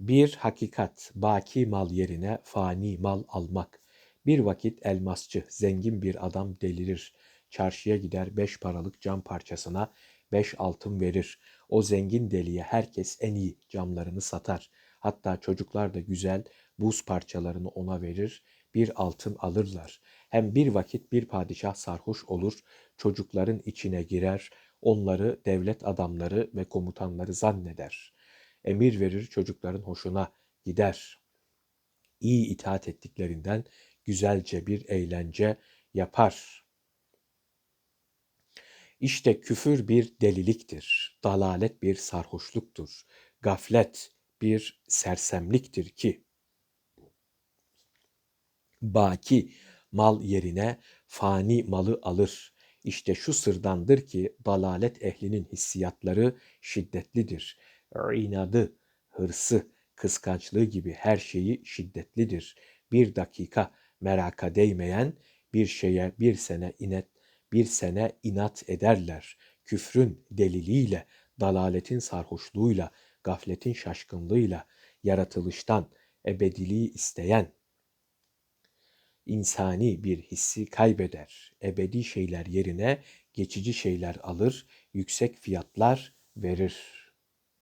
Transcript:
Bir hakikat, baki mal yerine fani mal almak. Bir vakit elmasçı, zengin bir adam delirir. Çarşıya gider beş paralık cam parçasına beş altın verir. O zengin deliye herkes en iyi camlarını satar. Hatta çocuklar da güzel buz parçalarını ona verir, bir altın alırlar. Hem bir vakit bir padişah sarhoş olur, çocukların içine girer, onları devlet adamları ve komutanları zanneder. Emir verir çocukların hoşuna gider. İyi itaat ettiklerinden güzelce bir eğlence yapar. İşte küfür bir deliliktir, dalalet bir sarhoşluktur, gaflet bir sersemliktir ki, baki mal yerine fani malı alır. İşte şu sırdandır ki dalalet ehlinin hissiyatları şiddetlidir. İnadı, hırsı, kıskançlığı gibi her şeyi şiddetlidir. Bir dakika meraka değmeyen bir şeye bir sene inet, bir sene inat ederler. Küfrün deliliyle, dalaletin sarhoşluğuyla, gafletin şaşkınlığıyla, yaratılıştan ebediliği isteyen, insani bir hissi kaybeder. Ebedi şeyler yerine geçici şeyler alır, yüksek fiyatlar verir.